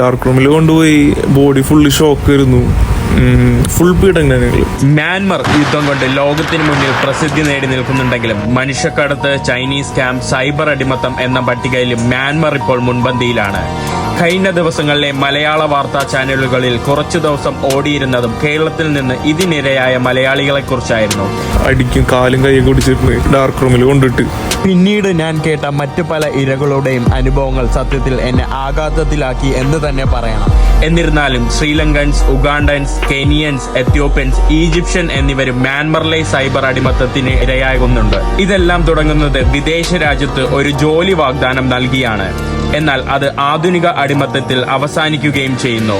Dark റൂമിൽ കൊണ്ടുപോയി. Body full shock ആയിരുന്നു. ഫുൾ പീഡനങ്ങൾ മ്യാൻമർ യുദ്ധം കൊണ്ട് ലോകത്തിന് മുന്നിൽ പ്രസിദ്ധി നേടി നിൽക്കുന്നുണ്ടെങ്കിലും മനുഷ്യക്കടത്ത് ചൈനീസ് ക്യാമ്പ് സൈബർ അടിമത്തം എന്ന പട്ടികയിൽ മ്യാൻമർ ഇപ്പോൾ മുൻപന്തിയിലാണ്. കഴിഞ്ഞ ദിവസങ്ങളിലെ മലയാള വാർത്താ ചാനലുകളിൽ കുറച്ചു ദിവസം ഓടിയിരുന്നതും കേരളത്തിൽ നിന്ന് ഇതിനിരയായ മലയാളികളെ കുറിച്ചായിരുന്നു അടിക്കും കാലും കൈ കുടിച്ചിരുന്ന് ഡാർക്ക് റൂമിൽ കൊണ്ടിട്ട്. പിന്നീട് ഞാൻ കേട്ട മറ്റു പല ഇരകളുടെയും അനുഭവങ്ങൾ സത്യത്തിൽ എന്നെ ആഘാതത്തിലാക്കി എന്ന് തന്നെ പറയണം. എന്നിരുന്നാലും ശ്രീലങ്കൻസ് ഉഗാണ്ടൻസ് കെനിയൻസ് എത്യോപ്യൻസ് ഈജിപ്ഷ്യൻ എന്നിവരും മ്യാൻമറിലെ സൈബർ അടിമത്തത്തിന് ഇരയാകുന്നുണ്ട്. ഇതെല്ലാം തുടങ്ങുന്നത് വിദേശ രാജ്യത്ത് ഒരു ജോലി വാഗ്ദാനം നൽകിയാണ്. എന്നാൽ അത് ആധുനിക അടിമത്തത്തിൽ അവസാനിക്കുകയും ചെയ്യുന്നു.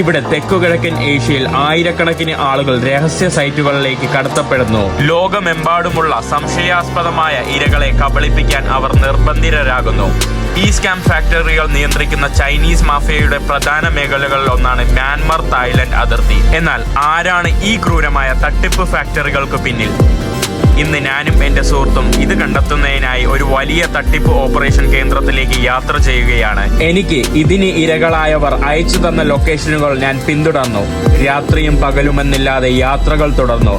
ഇവിടെ തെക്കുകിഴക്കൻ ഏഷ്യയിൽ ആയിരക്കണക്കിന് ആളുകൾ രഹസ്യ സൈറ്റുകളിലേക്ക് കടത്തപ്പെടുന്നു. ലോകമെമ്പാടുമുള്ള സംശയാസ്പദമായ ഇരകളെ കബളിപ്പിക്കാൻ അവർ നിർബന്ധിതരാകുന്നു. ഈ സ്കാം ഫാക്ടറികൾ നിയന്ത്രിക്കുന്ന ചൈനീസ് മാഫിയയുടെ പ്രധാന മേഖലകളിൽ ഒന്നാണ് മ്യാൻമർ തായ്ലൻഡ് അതിർത്തി. എന്നാൽ ആരാണ് ഈ ക്രൂരമായ തട്ടിപ്പ് ഫാക്ടറികൾക്ക് പിന്നിൽ? ഇന്ന് ഞാനും എന്റെ സുഹൃത്തും ഇത് കണ്ടെത്തുന്നതിനായി ഒരു വലിയ തട്ടിപ്പ് ഓപ്പറേഷൻ കേന്ദ്രത്തിലേക്ക് യാത്ര ചെയ്യുകയാണ്. എനിക്ക് ഇതിന് ഇരകളായവർ അയച്ചു തന്ന ലൊക്കേഷനുകൾ ഞാൻ പിന്തുടർന്നു. രാത്രിയും പകലുമെന്നില്ലാതെ യാത്രകൾ തുടർന്നു.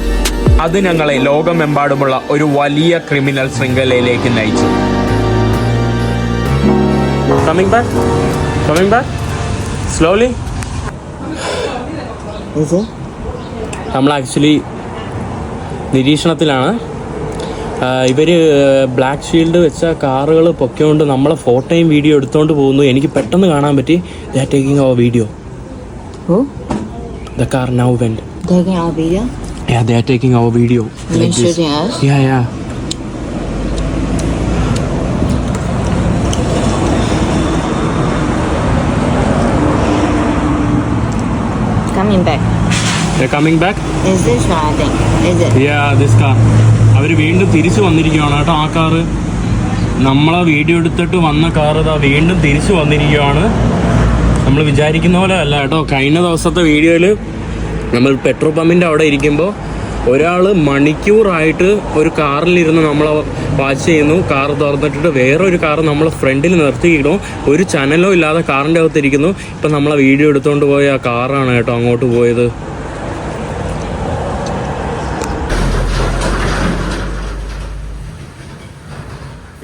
അത് ഞങ്ങളെ ലോകമെമ്പാടുമുള്ള ഒരു വലിയ ക്രിമിനൽ ശൃംഖലയിലേക്ക് നയിച്ചു. Coming back coming back slowly നമ്മൾ ആക്ച്വലി നിരീക്ഷണത്തിലാണ്. ഇവർ ബ്ലാക്ക് ഷീൽഡ് വെച്ച കാറുകൾ പൊക്കിക്കൊണ്ട് നമ്മളെ ഫോട്ടോയും വീഡിയോ എടുത്തുകൊണ്ട് പോകുന്നു എനിക്ക് പെട്ടെന്ന് കാണാൻ പറ്റി the taking our video the car now video? Yeah, they are taking our video. Like this. shooting us? Yeah, yeah. Coming back. They're coming back? Is this one, I think? Is it? Yeah, this car. അവർ വീണ്ടും തിരിച്ചു വന്നിരിക്കുകയാണ് കേട്ടോ ആ car. നമ്മളെ video എടുത്തിട്ട് വന്ന car ഇതാ വീണ്ടും തിരിച്ചു വന്നിരിക്കുകയാണ്. നമ്മൾ വിചാരിക്കുന്ന പോലെ അല്ല കേട്ടോ. കഴിഞ്ഞ ദിവസത്തെ വീഡിയോയിൽ നമ്മൾ പെട്രോൾ പമ്പിന്റെ അവിടെ ഇരിക്കുമ്പോൾ ഒരാൾ മണിക്കൂറായിട്ട് ഒരു കാറിലിരുന്ന് നമ്മളെ വാച്ച് ചെയ്യുന്നു. കാർ തുറന്നിട്ടിട്ട് വേറൊരു കാർ നമ്മൾ ഫ്രണ്ടിൽ നിർത്തിയിടും ഒരു ചാനലോ ഇല്ലാതെ കാറിന്റെ അകത്തിരിക്കുന്നു. ഇപ്പം നമ്മളെ വീഡിയോ എടുത്തുകൊണ്ട് പോയ ആ കാറാണ് കേട്ടോ അങ്ങോട്ട് പോയത്.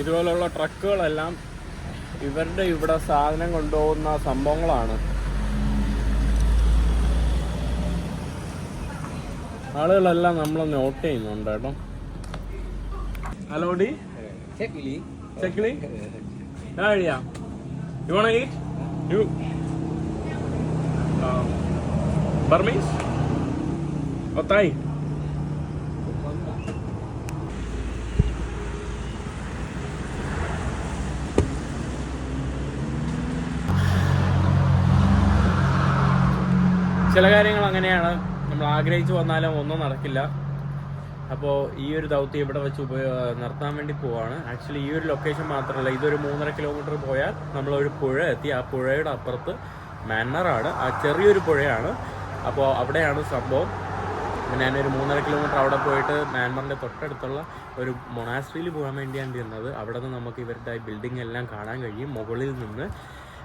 ഇതുപോലുള്ള ട്രക്കുകളെല്ലാം ഇവരുടെ ഇവിടെ സാധനം കൊണ്ടുപോകുന്ന സംഭവങ്ങളാണ്. ആളുകളെല്ലാം നമ്മൾ നോട്ട് ചെയ്യുന്നുണ്ട് കേട്ടോ. ഹലോ ഡി? ചെക്കിളി idea you wanna eat you Burmese ഒത്തായി ചില കാര്യങ്ങൾ അങ്ങനെയാണ്. നമ്മൾ ആഗ്രഹിച്ചു വന്നാലും ഒന്നും നടക്കില്ല. അപ്പോൾ ഈ ഒരു ദൗത്യം ഇവിടെ വെച്ച് ഉപയോ നിർത്താൻ വേണ്ടി പോവാണ്. ആക്ച്വലി ഈ ഒരു ലൊക്കേഷൻ മാത്രമല്ല. ഇതൊരു മൂന്നര കിലോമീറ്റർ പോയാൽ നമ്മളൊരു പുഴ എത്തി. ആ പുഴയുടെ അപ്പുറത്ത് മാന്നറാണ് ആ ചെറിയൊരു പുഴയാണ്. അപ്പോൾ അവിടെയാണ് സംഭവം. ഞാനൊരു മൂന്നര കിലോമീറ്റർ അവിടെ പോയിട്ട് മ്യാൻമറിന്റെ തൊട്ടടുത്തുള്ള ഒരു മൊണാസ്ട്രിയിൽ പോകാൻ വേണ്ടിയാണ് ഇരുന്നത്. അവിടെ നിന്ന് നമുക്ക് ഇവരുടെ ബിൽഡിംഗ് എല്ലാം കാണാൻ കഴിയും. മുകളിൽ നിന്ന്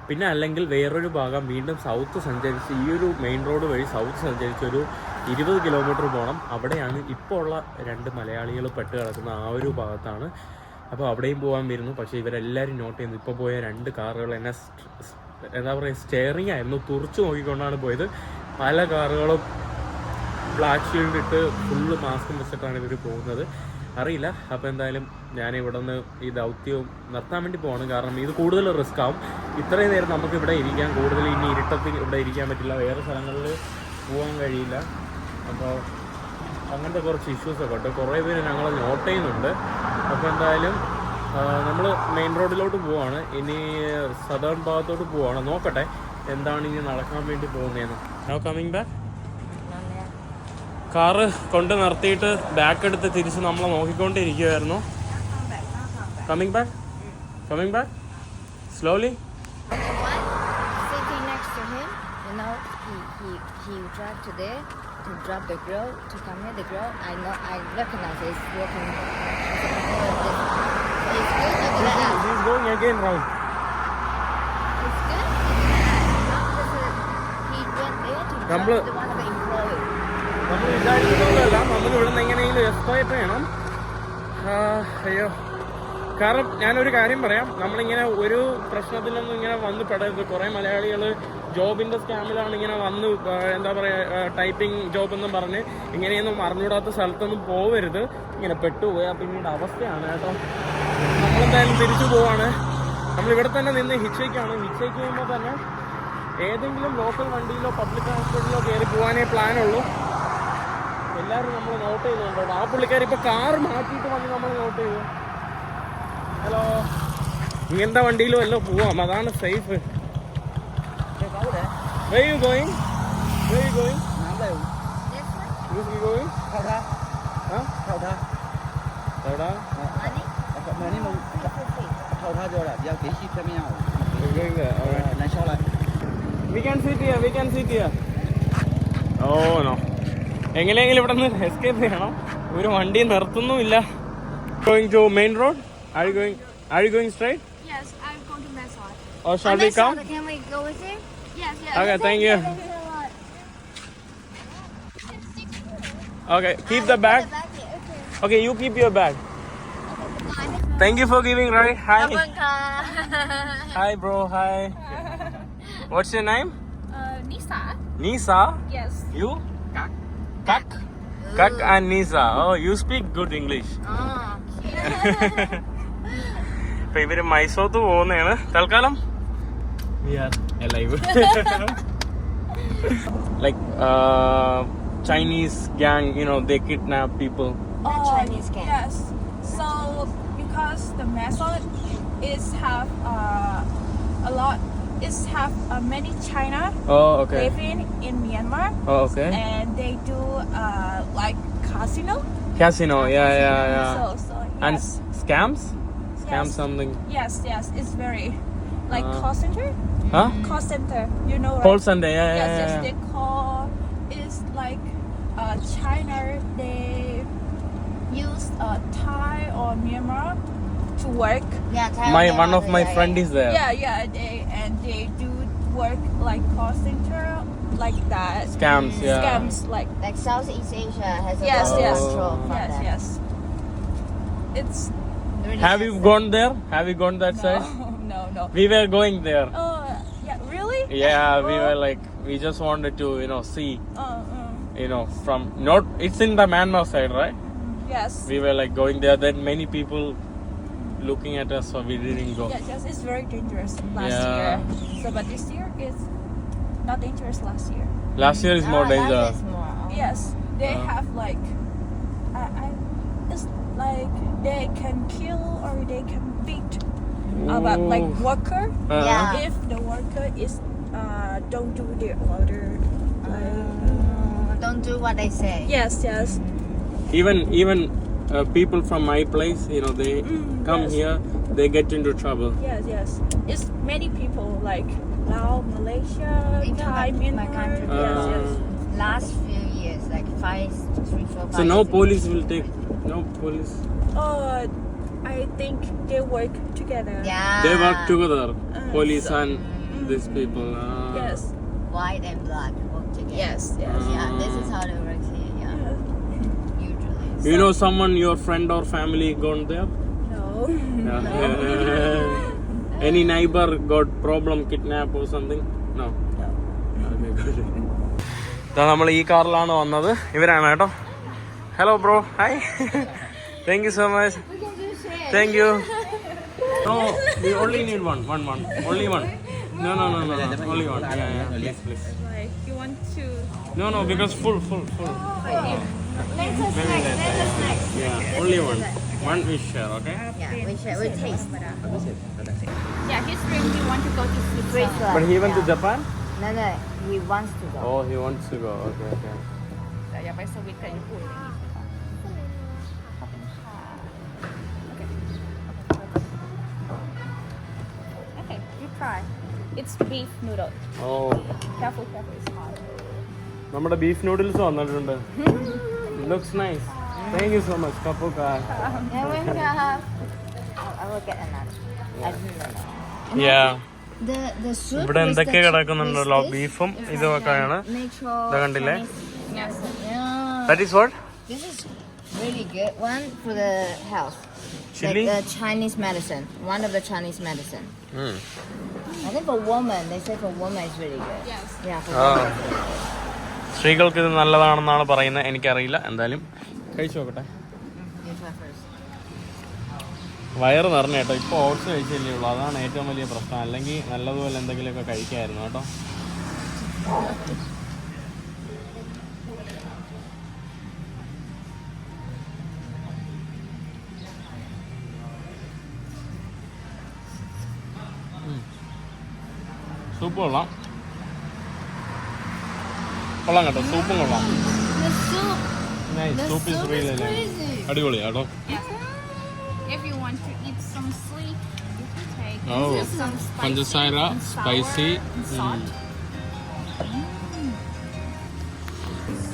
പിന്നെ അല്ലെങ്കിൽ വേറൊരു ഭാഗം വീണ്ടും സൗത്ത് സഞ്ചരിച്ച് ഈ ഒരു മെയിൻ റോഡ് വഴി സൗത്ത് സഞ്ചരിച്ച് ഒരു ഇരുപത് കിലോമീറ്റർ പോകണം അവിടെയാണ് ഇപ്പോൾ ഉള്ള രണ്ട് മലയാളികൾ പെട്ട് കിടക്കുന്ന ആ ഒരു ഭാഗത്താണ്. അപ്പോൾ അവിടെയും പോകാൻ വരുന്നു. പക്ഷേ ഇവരെല്ലാവരും നോട്ട് ചെയ്യുന്നു. ഇപ്പോൾ പോയ രണ്ട് കാറുകൾ എന്നെ എന്താ പറയുക സ്റ്റെയറിംഗ് ആയിരുന്നു. തുറച്ചു നോക്കിക്കൊണ്ടാണ് പോയത്. പല കാറുകളും ബ്ലാക്ക് ഷീൽഡ് ഇട്ട് ഫുള്ള് മാസ്കും വെച്ചിട്ടാണ് ഇവർ പോകുന്നത്. അറിയില്ല. അപ്പോൾ എന്തായാലും ഞാൻ ഇവിടെ നിന്ന് ഈ ദൗത്യവും നിർത്താൻ വേണ്ടി പോവാണ്. കാരണം ഇത് കൂടുതൽ റിസ്ക് ആവും. ഇത്രയും നേരം നമുക്ക് ഇവിടെ ഇരിക്കാൻ കൂടുതൽ ഇനി ഇരുട്ടത്തിൽ ഇവിടെ ഇരിക്കാൻ പറ്റില്ല. വേറെ സ്ഥലങ്ങളിൽ പോകാൻ കഴിയില്ല. അപ്പോൾ അങ്ങനത്തെ കുറച്ച് ഇഷ്യൂസൊക്കെ ഉണ്ട്. കുറേ പേര് ഞങ്ങൾ നോട്ട് ചെയ്യുന്നുണ്ട്. അപ്പോൾ എന്തായാലും നമ്മൾ മെയിൻ റോഡിലോട്ട് പോവാണ്. ഇനി സദേൺ ഭാഗത്തോട്ട് പോവാണ്. നോക്കട്ടെ എന്താണ് ഇനി നടക്കാൻ വേണ്ടി പോകുന്നതെന്ന്. നോ കമ്മിങ് ബാക്ക് കാറ് കൊണ്ട് നിർത്തിയിട്ട് ബാക്ക് എടുത്ത് തിരിച്ച് നമ്മളെ നോക്കിക്കൊണ്ടിരിക്കുവായിരുന്നു. Coming back coming back slowly നമ്മൾ നമ്മൾ അയ്യോ. കാരണം ഞാനൊരു കാര്യം പറയാം. നമ്മളിങ്ങനെ ഒരു പ്രശ്നത്തിലൊന്നും ഇങ്ങനെ വന്ന് പെടരുത്. കുറേ മലയാളികൾ ജോബിന്റെ സ്കാമിലാണ് ഇങ്ങനെ വന്ന് എന്താ പറയുക ടൈപ്പിംഗ് ജോബ് എന്നും പറഞ്ഞ് ഇങ്ങനെയൊന്നും അറിഞ്ഞൂടാത്ത സ്ഥലത്തൊന്നും പോവരുത്. ഇങ്ങനെ പെട്ടുപോയാൽ പിന്നീട് അവസ്ഥയാണ് കേട്ടോ. നമ്മളെന്തായാലും തിരിച്ചു പോവാണ്. നമ്മൾ ഇവിടെ തന്നെ നിന്ന് ഹിച്ചേക്കാണ് ഹിച്ചേക്ക് ചെയ്യുമ്പോൾ തന്നെ ഏതെങ്കിലും ലോക്കൽ വണ്ടിയിലോ പബ്ലിക് ട്രാൻസ്പോർട്ടിലോ കയറി പോകാനേ പ്ലാനുള്ളൂ എല്ലാവരും നമ്മൾ നോട്ട് ചെയ്യുന്നുണ്ടോ ആ പുള്ളിക്കാർ ഇപ്പൊ കാർ മാറ്റിയിട്ട് വന്ന് നമ്മൾ നോട്ട് ചെയ്തു ഹലോ ഇങ്ങനത്തെ വണ്ടിയിലും എല്ലാം പോവാം അതാണ് safe Where you going? Where you going? This Yes, Where you going? Huh? എവിടാ? Money? Mà nếu mà thâu tha cho là giao kỹ ship cho nhau We're going there. Alright. Này sau lại We can sit here. We can sit here. Oh no. എങ്ങനെയെങ്കിലും ഇവിടെ നിന്ന് escape ചെയ്യണം ഒരു വണ്ടി നിർത്തുന്നുമില്ല going to main road are you going are you going straight Yes, I'm going to Mesot. Or shall we come Can we go with him? Yes, yes. Okay, thank you. Okay, keep the bag. Okay, you keep your bag. Thank you for giving right. Hi. Hi bro. Hi. What's your name? Uh, Nisa. Nisa. Yes. You? Kak. Kak. Kak and Nisa. Oh, you speak good English. Oh. ഇപ്പൊ ഇവര് മൈസൂത്ത് പോകുന്നതാണ് തൽക്കാലം we are live like Chinese gang you know they kidnap people That Chinese gang. Yes. So because the method is have uh, a lot is have uh, many China oh, okay. living in Myanmar. Oh, okay. And they do uh, like casino. Casino, yeah, yeah, yeah. So, so, yes. And scams? Scam yes. something? Yes, yes. It's very like uh, call center. Huh? Call center. You know. Right? Call center. Yeah, yes, yeah, yes. Yeah. They call. It's like uh, China. They use uh, Thai or Myanmar to work. Yeah, Thai my one of my friend is there. Yeah, yeah. They they do work like call center like that. Scams, yeah. Scams like Like Southeast Asia has a Yes, lot of yes. control from yes, that. yes. It's Really Have you gone there? Have you gone that no, side? no, no. We were going there. Oh, yeah, really? Yeah, we Oh, were like we just wanted to, you know, see, Uh, uh, you know, from not it's in the Myanmar side, right? yes. We were like going there. Then many people looking at us, so we didn't go. Yes, yes, it's very dangerous last Yeah. year. So, but this year is not dangerous. Last year. Last year is more Ah, danger. That is more. oh. Yes, they Uh. have like, I, I, it's like they can kill or they can beat about like worker Uh-huh. Yeah. if the worker is uh don't do their order. Uh, don't do what they say. yes, yes, Even even uh, people from my place, you know, they Mm, come yes. here, they get into trouble. yes, yes. It's many people like Laos, Malaysia, Even Thai, my- my country, yes, Uh, yes. Last few years, like five, three, four, five. So no years. police will take no police. Uh, I think they work together. Yeah. They work together, Uh, police so- and these people. Ah. Yes. White and black work together. Yes. Yes. Yeah, this is how they work You know someone, your friend or family gone there? No. Yeah. Any neighbor got problem, kidnap or something? No. Okay, good. ഇതാ നമ്മൾ ഈ കാറിലാണ് വന്നത് ഇവരാണ് കേട്ടോ hello bro hi thank you so much thank you no only need one one one only one no no Only one. Yeah, yeah. Please, please. Like you want to. No, no, because because full, full. Full Yeah, only one. One we share, okay? Yeah, we share, we taste. Yeah, his dream he want to go to Switzerland. Switzerland. But he went to yeah. Japan? No, no, he wants to go. Oh, he wants to go. Okay, okay. แต่อยากไปสวิตกับญี่ปุ่น Okay, you try. It's beef noodle. Oh, Careful, careful, it's hot. നമ്മുടെ beef noodles വന്നിട്ടുണ്ട് Looks nice thank you so much കപ്പുക്ക Yeah, we have. I will get another. I don't know. Yeah The the soup. ഇവിടെ with എന്തൊക്കെ the chi- കിടക്കുന്നുണ്ടല്ലോ with this ബീഫും is ഇതൊക്കെയാണ് like a natural ഇതാ കണ്ടില്ലേ? Chinese medicine. Yeah. That is what This is really good one for the health. Chili? Like the Chinese medicine. One of the Chinese medicine. I think for women, they say for women it's really good. Yes. Yeah, for ആ women. സ്ത്രീകൾക്ക് ഇത് നല്ലതാണെന്നാണ് പറയുന്നത്. എനിക്കറിയില്ല. എന്തായാലും കഴിച്ചു നോക്കട്ടെ. വയറ് നിറഞ്ഞ കേട്ടോ. ഇപ്പോൾ ഓട്സ് കഴിച്ചില്ലേ ഉള്ളൂ. അതാണ് ഏറ്റവും വലിയ പ്രശ്നം. അല്ലെങ്കിൽ നല്ലതുപോലെ എന്തെങ്കിലുമൊക്കെ കഴിക്കായിരുന്നു കേട്ടോ. സൂപ്പ് കൊള്ളാം. കൊള്ളാം കേട്ടോ. സൂപ്പും കൊള്ളാം. സൂപ്പ്. അടിപൊളിയാ കേട്ടോ പഞ്ചസാര സ്പൈസി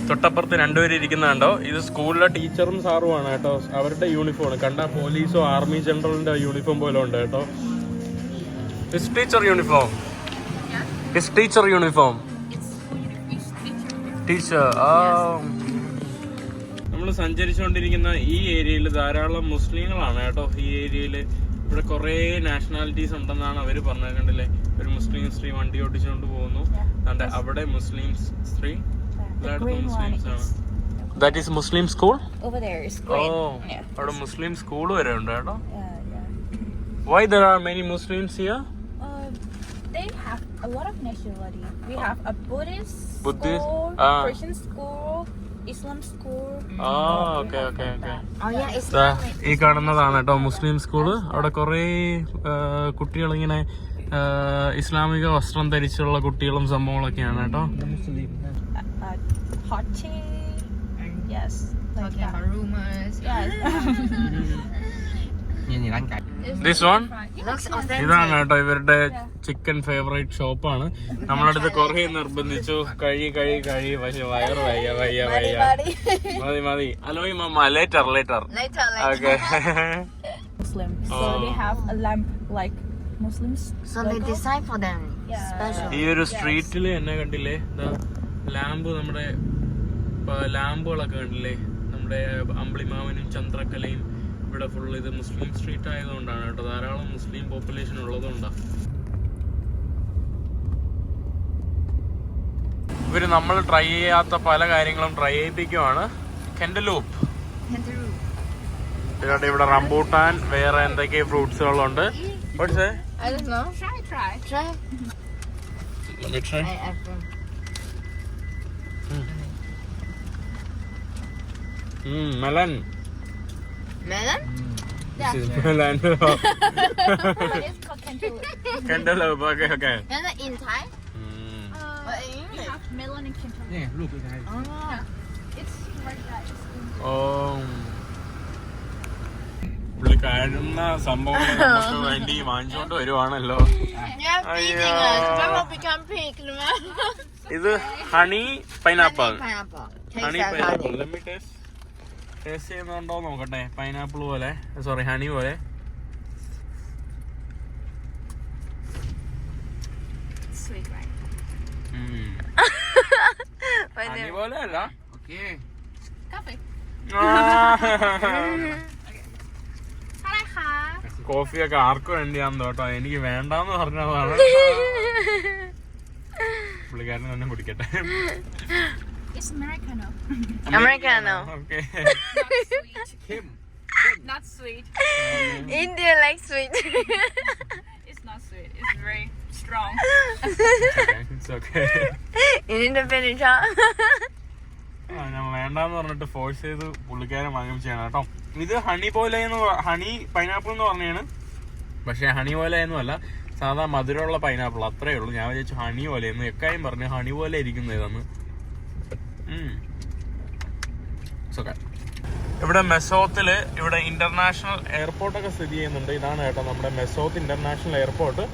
തൊട്ടപ്പുറത്ത് രണ്ടുപേരും ഇരിക്കുന്നുണ്ടോ ഇത് സ്കൂളിലെ ടീച്ചറും സാറുമാണ് കേട്ടോ. അവരുടെ യൂണിഫോം കണ്ട പോലീസോ ആർമി ജനറലിന്റെ യൂണിഫോം പോലെ ഉണ്ട് കേട്ടോ. Teacher uniform teacher uniform. Teacher നമ്മൾ സഞ്ചരിച്ചുകൊണ്ടിരിക്കുന്ന ഈ ഏരിയയിൽ ധാരാളം മുസ്ലിങ്ങളാണ് കേട്ടോ. ഈ ഏരിയയിൽ ഇവിടെ കുറേ നാഷണാലിറ്റീസ് ഉണ്ടെന്നാണ് അവർ പറഞ്ഞത് കണ്ടില്ലേ ഒരു മുസ്ലിം സ്ത്രീ വണ്ടി ഓടിച്ചുകൊണ്ട് പോകുന്നു. അതെ അവിടെ മുസ്ലിം സ്ത്രീ മുസ്ലിംസ് ആണ്. That is Muslim school Over there is ഓ. അവിടെ മുസ്ലിം സ്കൂൾ വരെ ഉണ്ട് കേട്ടോ. Yeah, yeah. Why there are many Muslims here Uh, they have a lot of nationality. We have a Buddhist, Buddhist? school, Ah. Christian school, Islam school. ആ okay, okay, okay. Oh yeah, it's ദാ, ഈ കാണുന്നതാണ് കേട്ടോ മുസ്ലിം school അവിടെ കുറേ കുട്ടികൾ ഇങ്ങനെ ഇസ്ലാമിക വസ്ത്രം ധരിച്ചുള്ള കുട്ടികളും സംഭവങ്ങളൊക്കെയാണ് കേട്ടോ Uh, uh, hot tea. Yes. Like talking that. about rumors. Yes. This one. ഇതാണ് കേട്ടോ ഇവരുടെ ചിക്കൻ ഫേവറേറ്റ് ഷോപ്പാണ് നമ്മളടുത്ത് കൊറേ നിർബന്ധിച്ചു കഴി കഴി കഴി പക്ഷെ വയറ് വയ്യ വയ്യ വയ്യ മതി മതി hello mamma later later Later, later. Okay Muslim. So they have a lamp like Muslims. So they logo. design for them. Yeah. Special. ഈ ഒരു സ്ട്രീറ്റിൽ എന്നെ കണ്ടില്ലേ ലാമ്പ് നമ്മുടെ ലാമ്പുകളൊക്കെ കണ്ടില്ലേ നമ്മുടെ അമ്പിളിമാവനും ചന്ദ്രക്കലയും ഇവിടെ ഫുൾ ഇത് മുസ്ലിം സ്ട്രീറ്റ് ആയതുകൊണ്ടാണ് കേട്ടോ. ധാരാളം മുസ്ലിം പോപ്പുലേഷൻ ഉള്ളതുകൊണ്ടാണ് ഇവർ നമ്മൾ ട്രൈ ചെയ്യാത്ത പല കാര്യങ്ങളും ട്രൈ ചെയ്യിപ്പിക്കുവാണ്. കെൻഡലൂപ്പ് ഇവിടെ റംബൂട്ടാൻ വേറെ എന്തൊക്കെ ഫ്രൂട്ട്സുകളുണ്ട് പക്ഷേ I don't know. Try, try. Try. മിഠായി I, I think. Melon Melon? Yeah. Melon but it's called cantaloupe. Cantaloupe okay okay Melon in Thai? Uh, But in we English? have melon and cantaloupe. Nè, luộc cái này Oh. It's like that. It's ഓ പുള്ളിക്കാരുന്ന സംഭവങ്ങൾ നമുക്ക് വേണ്ടി വാങ്ങിച്ചോണ്ട് വരുവാണല്ലോ You're feeding Aiyo. us. When will become pink, remember? ഇത് honey pineapple Pineapple. Taste honey like pineapple honey. taste ചെയ്യുന്നുണ്ടോ നോക്കട്ടെ. Pineapple പോലെ sorry honey പോലെ? Honey പോലെ അല്ല. കോഫിയൊക്കെ ആർക്കും വേണ്ടിയാന്ന് കേട്ടോ. എനിക്ക് വേണ്ടാന്ന് പറഞ്ഞതാണ്. പുള്ളിക്കാരൻ തന്നെ കുടിക്കട്ടെ. It's Americano. Americano. Okay. Not sweet. Thêm Not sweet. India likes sweet. It's not sweet. It's very strong. it's okay. In Indonesia. ഞാൻ വേണ്ടാന്ന് പറഞ്ഞിട്ട് ഫോഴ്സ് ചെയ്ത് പുള്ളിക്കാരൻ വാങ്ങിച്ചാണ് കേട്ടോ ഇത് ഹണി പോലെ എന്ന് ഹണി പൈനാപ്പിൾ എന്ന് പറഞ്ഞാണ് പക്ഷെ ഹണി പോലെ ഒന്നും അല്ല സാധാ മധുരമുള്ള പൈനാപ്പിൾ അത്രേ ഉള്ളൂ ഞാൻ വിചാരിച്ചു ഹണി പോലെ എന്ന് എക്കായും പറഞ്ഞു ഹണി പോലെ ഇരിക്കുന്ന ഇതെന്ന് okay. ഇവിടെ മെസോത്തിൽ ഇവിടെ ഇന്റർനാഷണൽ എയർപോർട്ട് ഒക്കെ സ്ഥിതി ചെയ്യുന്നുണ്ട്. ഇതാണ് കേട്ടോ നമ്മുടെ മെസോത്ത് ഇന്റർനാഷണൽ എയർപോർട്ട്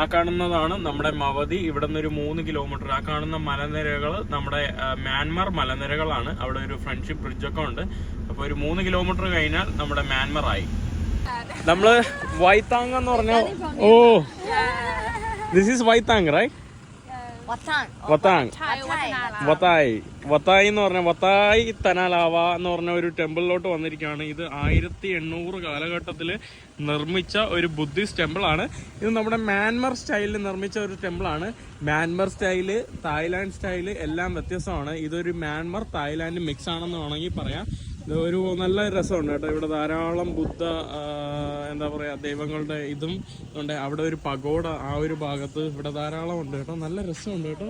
ആ കാണുന്നതാണ് നമ്മുടെ മവതി. ഇവിടെ നിന്ന് ഒരു മൂന്ന് കിലോമീറ്റർ ആ കാണുന്ന മലനിരകൾ നമ്മുടെ മ്യാൻമർ മലനിരകളാണ്. അവിടെ ഒരു ഫ്രണ്ട്ഷിപ്പ് ബ്രിഡ്ജൊക്കെ ഉണ്ട്. അപ്പോൾ ഒരു മൂന്ന് കിലോമീറ്റർ കഴിഞ്ഞാൽ നമ്മുടെ മ്യാൻമർ ആയി. നമ്മൾ വൈത്താങ് എന്ന് പറഞ്ഞ ഓ. ദിസ് ഈസ് വൈത്താങ് റൈറ്റ്. വത്താങ്. വത്തായി. വത്തായി എന്ന് പറഞ്ഞ വത്തായി തനാലാവ എന്ന് പറഞ്ഞ ഒരു ടെമ്പിളിലോട്ട് വന്നിരിക്കുകയാണ്. ഇത് ആയിരത്തി എണ്ണൂറ് കാലഘട്ടത്തിൽ നിർമ്മിച്ച ഒരു ബുദ്ധിസ്റ്റ് ടെമ്പിൾ ആണ് ഇത് നമ്മുടെ മ്യാൻമർ സ്റ്റൈലിൽ നിർമ്മിച്ച ഒരു ടെമ്പിൾ ആണ് മ്യാൻമർ സ്റ്റൈൽ തായ്ലാൻഡ് സ്റ്റൈൽ എല്ലാം വ്യത്യസ്തമാണ്. ഇതൊരു മ്യാൻമർ തായ്ലാൻഡ് മിക്സ് ആണെന്ന് വേണമെങ്കിൽ പറയാം. ഇത് ഒരു നല്ല രസമുണ്ട് കേട്ടോ ഇവിടെ ധാരാളം ബുദ്ധ എന്താ പറയാ ദൈവങ്ങളുടെ ഇതും ഉണ്ട് അവിടെ ഒരു പഗോഡ ആ ഒരു ഭാഗത്ത് ഇവിടെ ധാരാളം ഉണ്ട് കേട്ടോ നല്ല രസമുണ്ട് കേട്ടോ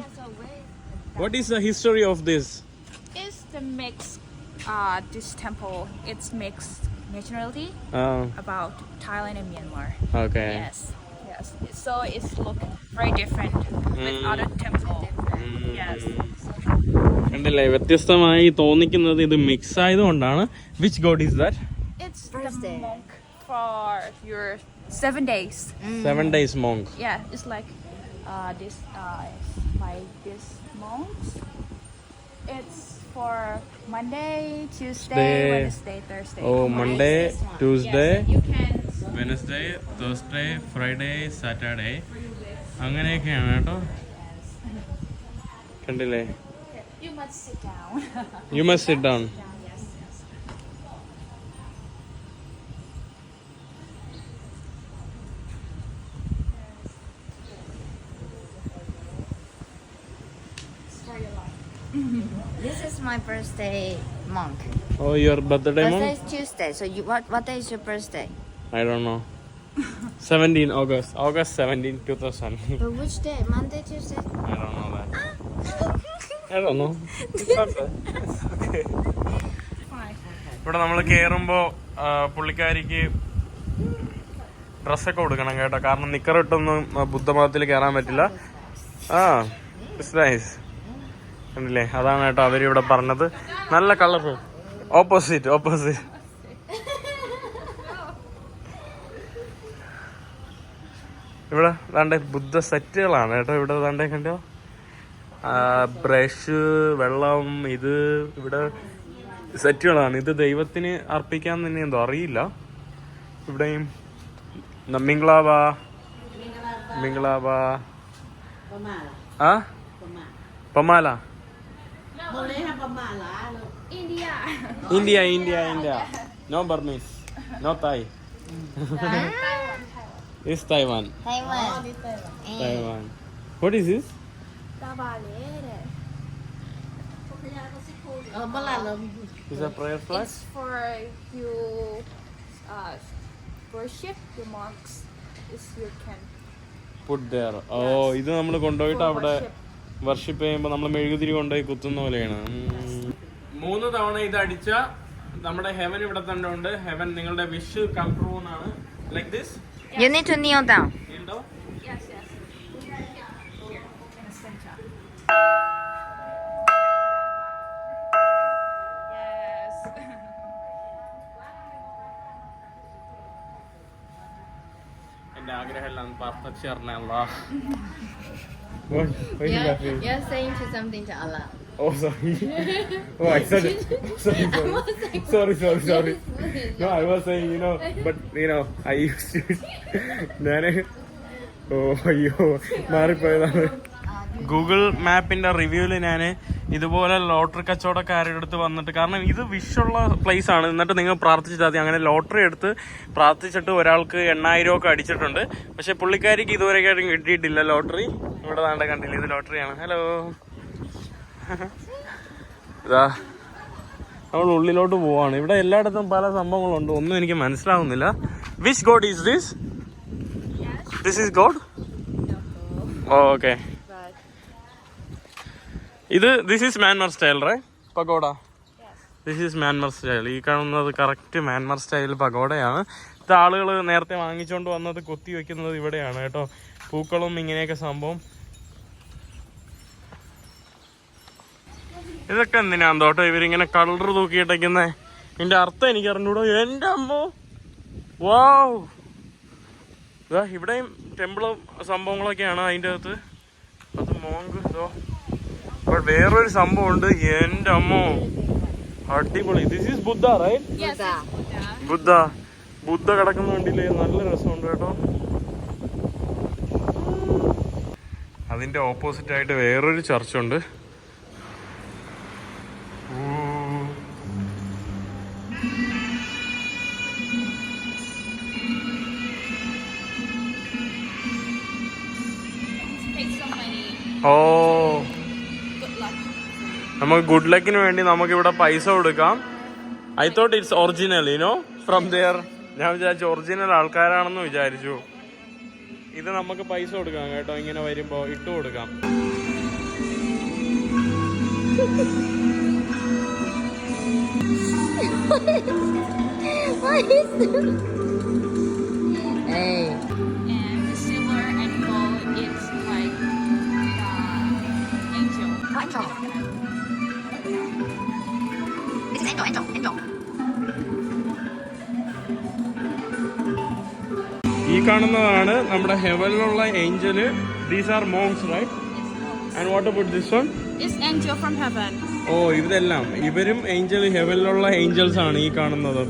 what is the history of this. Uh, this temple. It's mixed nationality about Thailand and Myanmar. Okay. Yes. Yes. So it's look very different with other temple. Yes. കണ്ടില്ലേ വ്യത്യസ്തമായി തോന്നിക്കുന്നത് ഇത് മിക്സ് ആയതുകൊണ്ടാണ് which god is that It's First the monk for your seven days. seven days monk Yeah, it's like uh, this uh, my this monks. It's for Monday, Tuesday, Day. Wednesday, Thursday. Oh Monday Tuesday You can Wednesday Thursday Friday Saturday അങ്ങനെയൊക്കെയാണ് കേട്ടോ കണ്ടില്ലേ You must sit down. you must sit down. Yes, for your life. This is my birthday monk. Oh, your birthday Birthday month? is Tuesday. So you what what day is your birthday? I don't know. 17 August. August 17, 2000. But which day? Monday, Tuesday? I don't know. I don't know. ഇവിടെ നമ്മൾ കേറുമ്പോ പുള്ളിക്കാരിക്ക് ഡ്രസ്സൊക്കെ കൊടുക്കണം കേട്ടോ. കാരണം നിക്കറിട്ടൊന്നും ബുദ്ധമതത്തിൽ കയറാൻ പറ്റില്ല. ആ ഇറ്റ്സ് നൈസ് കണ്ടില്ലേ? അതാണ് കേട്ടോ അവരിവിടെ പറഞ്ഞത്. നല്ല കളർഫുൾ ഓപ്പോസിറ്റ് ഓപ്പോസിറ്റ് ഇവിടെ വേണ്ട ബുദ്ധ സെറ്റുകളാണ് കേട്ടോ ഇവിടെ വേണ്ടേ കണ്ടോ? ബ്രഷ് വെള്ളം ഇത് ഇവിടെ സെറ്റുകളാണ്. ഇത് ദൈവത്തിന് അർപ്പിക്കാൻ തന്നെ എന്തോ അറിയില്ല. ഇവിടെയും മിംഗ്ലാവ മിംഗ്ലാവ ആ? പമാല. India India India. No Burmese no Thai. Is Taiwan Taiwan what is this is that prayer flag? It's for you uh, worship your monks. Is you can put there ഓ ഇത് നമ്മൾ കൊണ്ടുപോയിട്ട് അവിടെ വർഷിപ്പ് ചെയ്യുമ്പോൾ നമ്മൾ മെഴുകുതിരി കൊണ്ടുപോയി കുത്തുന്ന പോലെയാണ്. മൂന്ന് തവണ ഇത് അടിച്ച നമ്മുടെ ഹെവൻ ഇവിടെ തന്നെ ഉണ്ട്. ഹെവൻ നിങ്ങളുടെ വിഷ് കം എന്നാണ്. Like this You need to kneel down. Kneel yes yes. Here in the center. Yes. എന്റെ ആഗ്രഹമെല്ലാം പ്രാർത്ഥിച്ചു തരണല്ല you're saying to something to Allah. Oh, sorry. oh, I said it. Sorry, sorry. sorry, sorry, sorry. No, I was saying, you know, but, you know, I used to. ഞാൻ ഓ അയ്യോ മാറിപ്പോയതാണ് Google മാപ്പിന്റെ റിവ്യൂവിൽ ഞാൻ ഇതുപോലെ lottery കച്ചവടക്കാരുടെ അടുത്ത് വന്നിട്ട് കാരണം ഇത് വിഷുള്ള place ആണ്. എന്നിട്ട് നിങ്ങൾ പ്രാർത്ഥിച്ചാൽ മതി അങ്ങനെ ലോട്ടറി എടുത്ത് പ്രാർത്ഥിച്ചിട്ട് ഒരാൾക്ക് എണ്ണായിരം ഒക്കെ അടിച്ചിട്ടുണ്ട്. പക്ഷെ പുള്ളിക്കാരിക്ക് ഇതുവരെയായിട്ടും കിട്ടിയിട്ടില്ല ലോട്ടറി. ഇവിടെ താണ്ട കണ്ടില്ല ഇത് ലോട്ടറിയാണ്. ഹലോ. ഇതാ. നമ്മൾ ഉള്ളിലോട്ട് പോവാണ്. ഇവിടെ എല്ലായിടത്തും പല സംഭവങ്ങളുണ്ട്. ഒന്നും എനിക്ക് മനസ്സിലാവുന്നില്ല. Which god is this this is god okay ഇത് this is Myanmar style ray pagoda. This is Myanmar style ഈ കാണുന്നത് കറക്റ്റ് മ്യാൻമർ സ്റ്റൈൽ പഗോഡയാണ്. ഇത് ആളുകൾ നേരത്തെ വാങ്ങിച്ചുകൊണ്ട് വന്നത് കൊത്തി വെക്കുന്നത് ഇവിടെയാണ് കേട്ടോ. പൂക്കളും ഇങ്ങനെയൊക്കെ സംഭവം. ഇതൊക്കെ എന്തിനാന്ന് തോട്ടോ ഇവരിങ്ങനെ കളർ തൂക്കിയിട്ടേക്കുന്നേ? ഇതിന്റെ അർത്ഥം എനിക്ക് അറിഞ്ഞൂടോ എന്റെ അമ്മോ! വാവ് ഇതാ ഇവിടെയും ടെമ്പിളും സംഭവങ്ങളൊക്കെയാണ് അതിന്റെ അകത്ത്. അത് മോങ്ക് ഇതോ അപ്പോൾ വേറൊരു സംഭവം ഉണ്ട് എന്റെ അമ്മ. അടിപൊളി. This is Buddha right. Buddha Buddha കിടക്കുന്ന കണ്ടില്ലേ നല്ല രസമുണ്ട് കേട്ടോ. അതിന്റെ ഓപ്പോസിറ്റ് ആയിട്ട് വേറൊരു ചർച്ചുണ്ട്. ഓ. നമുക്ക് ഗുഡ് ലക്കിന് വേണ്ടി നമുക്ക് ഇവിടെ പൈസ കൊടുക്കാം. I thought it's original you know from there ഞാൻ വിചാരിച്ചു ഒറിജിനൽ ആൾക്കാരാണെന്ന് വിചാരിച്ചു. ഇത് നമുക്ക് പൈസ കൊടുക്കാം കേട്ടോ ഇങ്ങനെ വരുമ്പോ ഇട്ട് കൊടുക്കാം. And കാണുന്നതാണ് നമ്മുടെ ഹെവനിലുള്ള angel these are monks right and what about this one. ഓ ഇതെല്ലാം. ഇവരും ഏഞ്ചൽ ഹെവനിലുള്ള ഏഞ്ചൽസ് ആണ് ഈ കാണുന്നത്.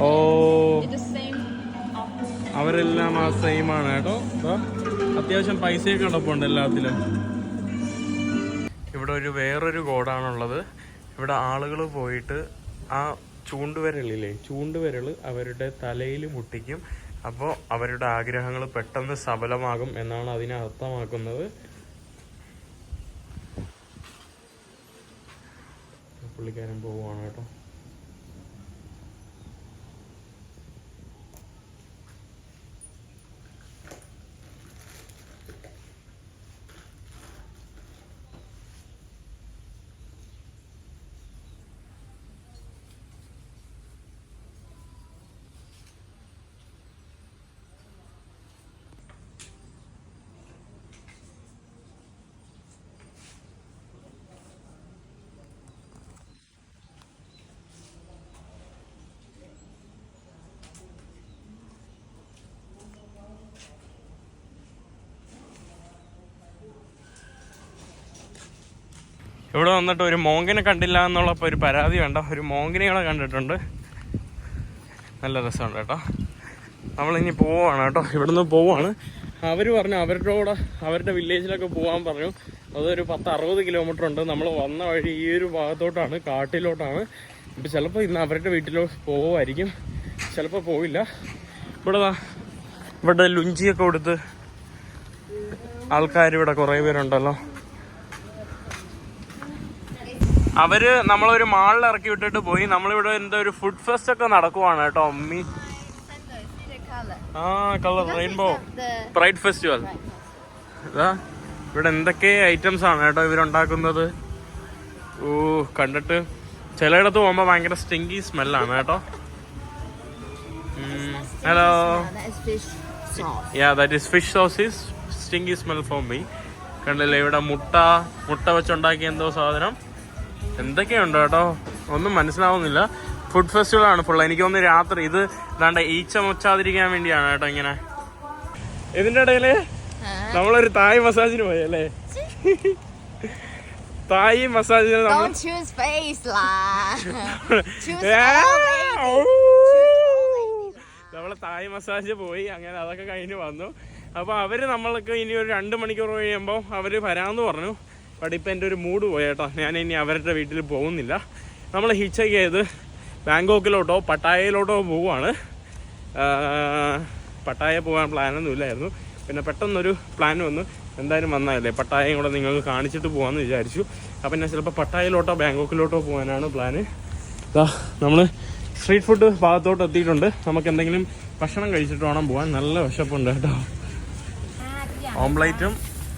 ഓ. അവരെല്ലാം ആ സെയിം ആണ് കേട്ടോ. അത്യാവശ്യം പൈസയൊക്കെ ഉണ്ടപ്പുണ്ട് എല്ലാത്തിലും. ഇവിടെ ഒരു വേറൊരു കോഡാണുള്ളത് ഇവിടെ ആളുകൾ പോയിട്ട് ആ ചൂണ്ടുവിരലില്ലേ? ചൂണ്ടുവിരൽ അവരുടെ തലയിൽ മുട്ടിക്കും. അപ്പോൾ അവരുടെ ആഗ്രഹങ്ങൾ പെട്ടെന്ന് സഫലമാകും എന്നാണ് അതിനെ അർത്ഥമാക്കുന്നത്. പുള്ളിക്കാരൻ പോവുകയാണ് കേട്ടോ. ഇവിടെ വന്നിട്ട് ഒരു മോങ്കിനെ കണ്ടില്ല എന്നുള്ള ഒരു പരാതി വേണ്ട. ഒരു മോങ്കിനെകളെ കണ്ടിട്ടുണ്ട്. നല്ല രസമുണ്ട് കേട്ടോ. നമ്മളിനി പോവാണ് കേട്ടോ. ഇവിടുന്ന് പോവാണ്. അവർ പറഞ്ഞു അവരുടെ കൂടെ അവരുടെ വില്ലേജിലൊക്കെ പോകാൻ പറഞ്ഞു. അതൊരു പത്ത് അറുപത് കിലോമീറ്റർ ഉണ്ട്. നമ്മൾ വന്ന വഴി ഈ ഒരു ഭാഗത്തോട്ടാണ് കാട്ടിലോട്ടാണ്. ഇപ്പം ചിലപ്പോൾ ഇന്ന് അവരുടെ വീട്ടിലോ പോകുമായിരിക്കും ചിലപ്പോൾ പോവില്ല. ഇവിടെ ഇവിടെ ലുഞ്ചിയൊക്കെ കൊടുത്ത് ആൾക്കാർ ഇവിടെ കുറേ പേരുണ്ടല്ലോ. അവർ നമ്മളൊരു മാളിൽ ഇറക്കി വിട്ടിട്ട് പോയി. നമ്മളിവിടെ എന്തോ ഒരു ഫുഡ് ഫെസ്റ്റ് ഒക്കെ നടക്കുവാണ് കേട്ടോ അമ്മി. ആ കളർ റെയിൻബോ പ്രൈഡ് ഫെസ്റ്റിവൽ ഇവിടെ എന്തൊക്കെ ഐറ്റംസ് ആണ് കേട്ടോ ഇവരുണ്ടാക്കുന്നത്. ഓ കണ്ടിട്ട് ചിലയിടത്ത് പോകുമ്പോ ഭയങ്കര സ്റ്റിങ്കി സ്മെല്ലാണ് കേട്ടോ. Hello. Ya that is fish sauce is stinky smell for me കണ്ടില്ലേ ഇവിടെ മുട്ട മുട്ട വെച്ചുണ്ടാക്കിയ എന്തോ സാധനം. എന്തൊക്കെയുണ്ട് കേട്ടോ? ഒന്നും മനസ്സിലാവുന്നില്ല. ഫുഡ് ഫെസ്റ്റിവൽ ആണ് ഫുൾ എനിക്ക് തോന്നുന്നു രാത്രി ഇത് ഇതാണ്ട് ഈച്ച മുച്ചാതിരിക്കാൻ വേണ്ടിയാണ് കേട്ടോ ഇങ്ങനെ. ഇതിന്റെ ഇടയിൽ നമ്മളൊരു തായ് മസാജിന് പോയല്ലേ അല്ലേ? തായ് മസാജിന്. നമ്മൾ തായ് മസാജ് പോയി അങ്ങനെ അതൊക്കെ കഴിഞ്ഞ് വന്നു. അപ്പൊ അവർ നമ്മൾക്ക് ഇനി ഒരു രണ്ട് മണിക്കൂർ കഴിയുമ്പോൾ അവർ വരാന്ന് പറഞ്ഞു. ബട്ട് ഇപ്പം എന്റെ ഒരു മൂഡ് പോയേട്ടോ ഞാൻ ഇനി അവരുടെ വീട്ടിൽ പോകുന്നില്ല. നമ്മൾ ഹിച്ചക്ക് ചെയ്ത് ബാങ്കോക്കിലോട്ടോ പട്ടായയിലോട്ടോ പോവുകയാണ് പട്ടായ പോകാൻ പ്ലാനൊന്നും ഇല്ലായിരുന്നു. പിന്നെ പെട്ടെന്നൊരു പ്ലാൻ വന്നു. എന്തായാലും വന്നാലേ പട്ടായയും കൂടെ നിങ്ങൾക്ക് കാണിച്ചിട്ട് പോകാമെന്ന് വിചാരിച്ചു. അപ്പം ഞാൻ ചിലപ്പോൾ പട്ടായയിലോട്ടോ ബാങ്കോക്കിലോട്ടോ പോകാനാണ് പ്ലാന് ഇതാ നമ്മൾ സ്ട്രീറ്റ് ഫുഡ് ഭാഗത്തോട്ട് എത്തിയിട്ടുണ്ട്. നമുക്ക് എന്തെങ്കിലും ഭക്ഷണം കഴിച്ചിട്ട് വേണം പോകാൻ. നല്ല വിശപ്പുണ്ട് കേട്ടോ. ഓംപ്ലേറ്റും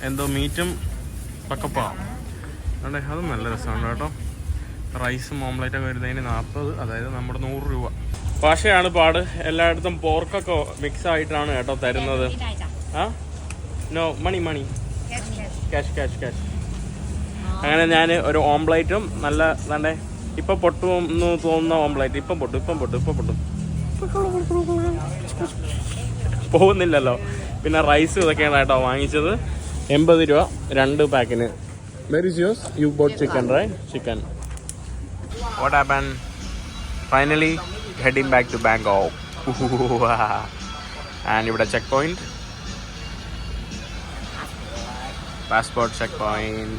എന്തോ മീറ്റും പക്കപ്പാ. അതെ അത് നല്ല രസമാണ് കേട്ടോ. റൈസും ഒക്കെ വരുന്നതിന് നാൽപ്പത് അതായത് നമ്മുടെ നൂറ് രൂപ. ഭാഷയാണ് പാട്. എല്ലായിടത്തും പോർക്കൊക്കെ മിക്സ് ആയിട്ടാണ് കേട്ടോ തരുന്നത്. ആ? No money money cash cash cash അങ്ങനെ ഞാൻ ഒരു ഓംപ്ലേറ്റും നല്ല ഇതാണ്ടേ ഇപ്പം പൊട്ടും എന്ന് തോന്നുന്ന ഓംപ്ലേറ്റ് ഇപ്പം പൊട്ടും ഇപ്പം പൊട്ടും ഇപ്പം പൊട്ടും. പോകുന്നില്ലല്ലോ. പിന്നെ റൈസും ഇതൊക്കെയാണ് കേട്ടോ വാങ്ങിച്ചത്. എൺപത് രൂപ രണ്ട് പാക്കിന്. Very use you bought chicken rice chicken what happen finally heading back to Bangkok and ഇവിടെ check point passport check point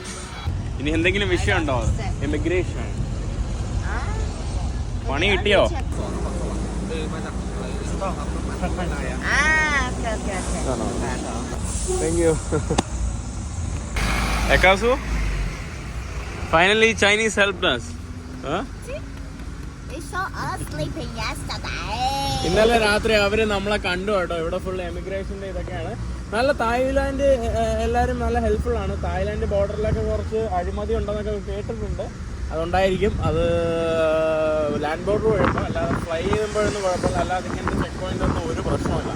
ഇനി എന്തെങ്കിലും വിഷയമുണ്ടോ? ഇമിഗ്രേഷൻ പണി കിട്ടിയോ. താങ്ക് യു എക്കാസു Finally, Chinese helped us. They saw us sleeping yesterday. ഇന്നലെ രാത്രി അവർ നമ്മളെ കണ്ടു കേട്ടോ. ഇവിടെ ഫുൾ എമിഗ്രേഷന്റെ ഇതൊക്കെയാണ്. നല്ല തായ്ലാന്റ് എല്ലാരും നല്ല ഹെൽപ്ഫുൾ ആണ്. തായ്ലാന്റ് ബോർഡറിലൊക്കെ കുറച്ച് അഴിമതി ഉണ്ടെന്നൊക്കെ കേട്ടിട്ടുണ്ട്. അതുണ്ടായിരിക്കും. അത് ലാൻഡ് ബോർഡർ കുഴപ്പം അല്ലാതെ ഫ്ലൈ ചെയ്യുമ്പോഴൊന്നും കുഴപ്പമില്ല. അല്ലാതെ ഇങ്ങനത്തെ ചെക്ക് പോയിന്റ് ഒന്നും ഒരു പ്രശ്നമില്ല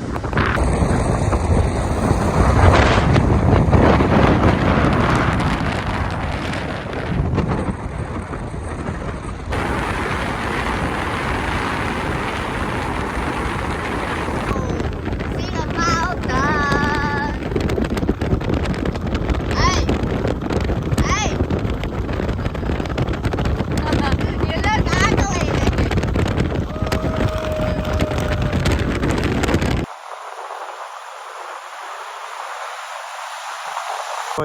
Think about that. Hey, hey. you look ugly.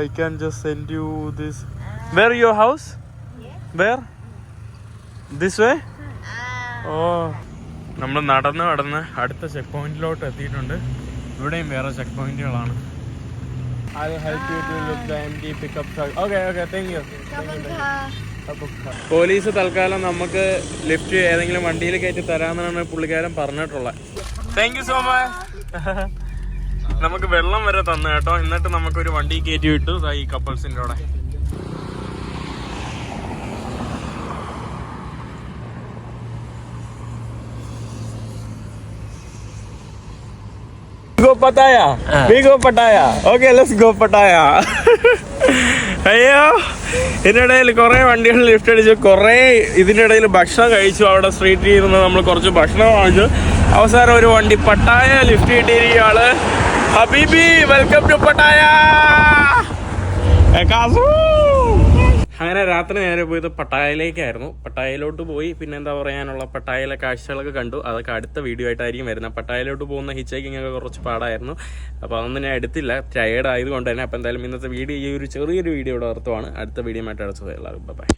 I can just send you this. Where your house? Where? This way? ഓ നമ്മൾ നടന്ന് നടന്ന് അടുത്ത ചെക്ക് പോയിന്റിലോട്ട് എത്തിയിട്ടുണ്ട്. ഇവിടെയും വേറെ ചെക്ക് പോയിന്റുകളാണ് പോലീസ് തൽക്കാലം നമുക്ക് ലിഫ്റ്റ് ഏതെങ്കിലും വണ്ടിയിൽ കയറ്റി തരാമെന്നാണ് പുള്ളിക്കാരൻ പറഞ്ഞിട്ടുള്ളത്. താങ്ക് യു സോ മച്ച് നമുക്ക് വെള്ളം വരെ തന്നു കേട്ടോ. എന്നിട്ട് നമുക്ക് ഒരു വണ്ടി കയറ്റി വിട്ടു. ഈ കപ്പിൾസിന്റെ കൂടെ Go Pattaya. We go Pattaya. Okay, let's go Pattaya. അയ്യോ ഇതിനിടയിൽ കുറേ വണ്ടികൾ ലിഫ്റ്റ് അടിച്ചു. കുറെ ഇതിന്റെ ഇടയിൽ ഭക്ഷണം കഴിച്ചു. അവിടെ സ്ട്രീറ്റിൽ ഇരുന്ന് നമ്മൾ കുറച്ച് ഭക്ഷണം വാങ്ങിച്ചു. അവസാനം ഒരു വണ്ടി പട്ടായ ലിഫ്റ്റ് കിട്ടിയിരിക്കുകയാണ്. ഹബീബി വെൽക്കം ടു പട്ടായ. അങ്ങനെ രാത്രി നേരെ പോയത് പട്ടായയിലേക്കായിരുന്നു. പട്ടായയിലോട്ട് പോയി. പിന്നെ എന്താ പറയാനുള്ള? പട്ടായയിലെ കാഴ്ചകളൊക്കെ കണ്ടു. അതൊക്കെ അടുത്ത വീഡിയോ ആയിട്ടായിരിക്കും വരുന്നത്. പട്ടായയിലോട്ട് പോകുന്ന ഹിച്ചേക്കിംഗ് ഒക്കെ കുറച്ച് പാടായിരുന്നു. അപ്പോൾ അതൊന്നും ഞാൻ എടുത്തില്ല. ടയേർഡ് ആയതുകൊണ്ട് തന്നെ. അപ്പോൾ എന്തായാലും ഇന്നത്തെ വീഡിയോ ഈ ഒരു ചെറിയൊരു വീഡിയോ ഇവിടെ നിർത്തുവാണ്. അടുത്ത വീഡിയോ ആയിട്ട് അടുത്തത് എല്ലാവർക്കും ബൈ